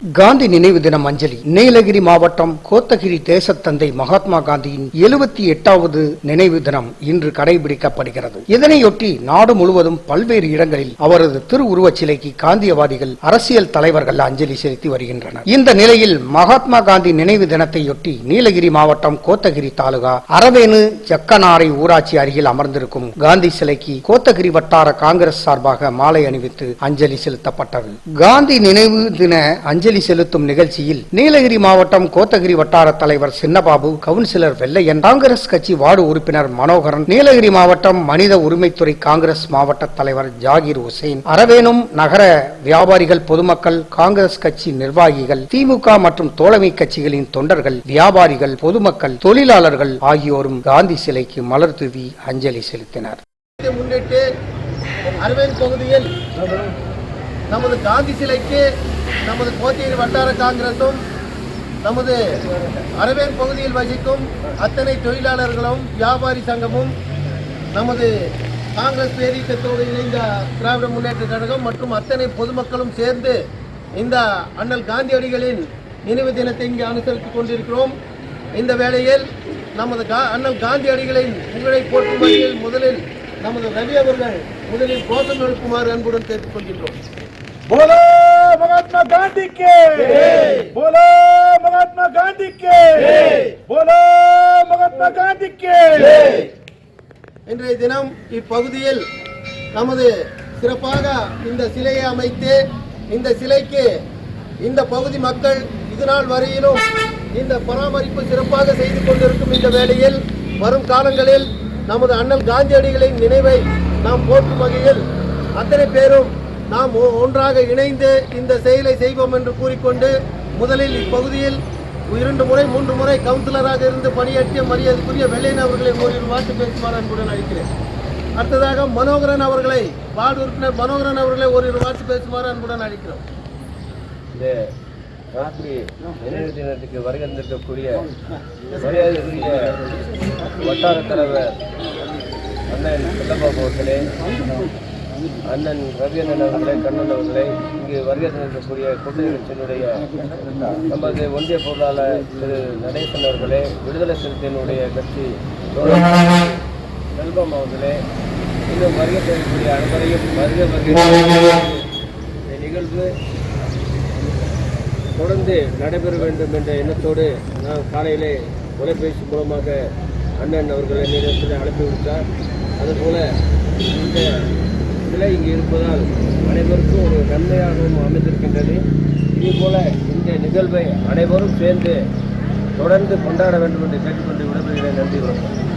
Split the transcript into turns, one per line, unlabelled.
காந்தி நினைவு தினம் அஞ்சலி. நீலகிரி மாவட்டம் கோத்தகிரி தேசத்தந்தை மகாத்மா காந்தியின் எழுபத்தி எட்டாவது நினைவு தினம் இன்று கடைபிடிக்கப்படுகிறது. இதனையொட்டி நாடு முழுவதும் பல்வேறு இடங்களில் அவரது திருவுருவச் சிலைக்கு காந்தியவாதிகள் அரசியல் தலைவர்கள் அஞ்சலி செலுத்தி வருகின்றனர். இந்த நிலையில் மகாத்மா காந்தி நினைவு தினத்தையொட்டி நீலகிரி மாவட்டம் கோத்தகிரி தாலுகா அரவேணு ஜக்கனாரை ஊராட்சி அருகில் அமர்ந்திருக்கும் காந்தி சிலைக்கு கோத்தகிரி வட்டார காங்கிரஸ் சார்பாக மாலை அணிவித்து அஞ்சலி செலுத்தப்பட்டது. காந்தி நினைவு தின அஞ்சலி செலுத்தும் நிகழ்ச்சியில் நீலகிரி மாவட்டம் கோத்தகிரி வட்டார தலைவர் சின்னபாபு கவுன்சிலர் வெள்ளையன் காங்கிரஸ் கட்சி வார்டு உறுப்பினர் மனோகரன் நீலகிரி மாவட்டம் மனித உரிமைத்துறை காங்கிரஸ் மாவட்ட தலைவர் ஜாகிர் ஹுசைன் அரவேணும் நகர வியாபாரிகள் பொதுமக்கள் காங்கிரஸ் கட்சி நிர்வாகிகள் திமுக மற்றும் தோழமை கட்சிகளின் தொண்டர்கள் வியாபாரிகள் பொதுமக்கள் தொழிலாளர்கள் ஆகியோரும் காந்தி சிலைக்கு மலர் தூவி அஞ்சலி செலுத்தினர்.
முன்னிட்டு அரவேன் பகுதியில் நமது காந்தி சிலைக்கு நமது கோத்தகிரி வட்டார காங்கிரசும் நமது அரவேன் பகுதியில் வசிக்கும் அத்தனை தொழிலாளர்களும் வியாபாரி சங்கமும் நமது காங்கிரஸ் பேரியக்கத்தோடு இணைந்த திராவிட முன்னேற்ற கழகம் மற்றும் அத்தனை பொதுமக்களும் சேர்ந்து இந்த அண்ணல் காந்தியடிகளின் நினைவு தினத்தை இங்கே அனுசரித்துக் கொண்டிருக்கிறோம். இந்த வேளையில் நமது கா அண்ணல் காந்தியடிகளின் புகழை போற்றும் வகையில் முதலில் நமது ரவி அவர்கள் முதலில் கோஷம் எழுப்புமாறு அன்புடன் கேட்டுக்கொள்கின்றோம்
बोलो महात्मा गांधी के बोलो महात्मा गांधी के बोलो महात्मा गांधी के
இன்றைய தினம் இப்பகுதியில் நமது சிறப்பாக இந்த சிலையை அமைத்து இந்த சிலைக்கு இந்த பகுதி மக்கள் இதுநாள் வரையிலும் இந்த பராமரிப்பு சிறப்பாக செய்து கொண்டிருக்கும் இந்த வேளையில் வரும் காலங்களில் நமது அண்ணல் காந்தியடிகளின் நினைவை நாம் போற்றும் வகையில் அத்தனை பேரும் நாம் ஒன்றாக இணைந்து இந்த செயலை செய்வோம் என்று கூறிக்கொண்டு முதலில் இப்பகுதியில் இரண்டு முறை மூன்று முறை கவுன்சிலராக இருந்து பணியாற்றிய மரியாதைக்குரிய வெள்ளையன் அவர்களை ஒரு வார்த்தை பேசுமாறு அன்புடன் அழைக்கிறேன். அடுத்ததாக மனோகரன் அவர்களை வார்டு உறுப்பினர் மனோகரன் அவர்களை ஒரு வார்த்தை பேசுமாறு அன்புடன் அழைக்கிறோம்.
இந்த காந்தி நினைவு தினத்துக்கு மரியாதைக்குரிய வட்டார தலைவர் அண்ணன் செல்லப்பாபு அவர்களே அண்ணன் ரவியண்ணன் அவர்களை கண்ணன் அவர்களை இங்கு வருகை தந்திருக்கக்கூடிய கூட்டணி நமது ஒன்றிய பொருளாளர் திரு நடேசன் அவர்களே விடுதலை சிறுத்தையினுடைய கட்சி செல்வம் அவர்களே இன்னும் வருகை தரக்கூடிய அனைவரையும் வருகை வருகை நிகழ்வு தொடர்ந்து நடைபெற வேண்டும் என்ற எண்ணத்தோடு நான் காலையிலே தொலைபேசி மூலமாக அண்ணன் அவர்கள் என்னிடத்தில் அனுப்பி விடுத்தார் அதுபோல இந்த சிலை இங்கு இருப்பதால் அனைவருக்கும் ஒரு நன்மையாகவும் அமைந்திருக்கின்றது. இதுபோல இந்த நிகழ்வை அனைவரும் சேர்ந்து தொடர்ந்து கொண்டாட வேண்டும் என்று கேட்டுக்கொண்டு விடைபெறுகிறேன். நன்றி வணக்கம்.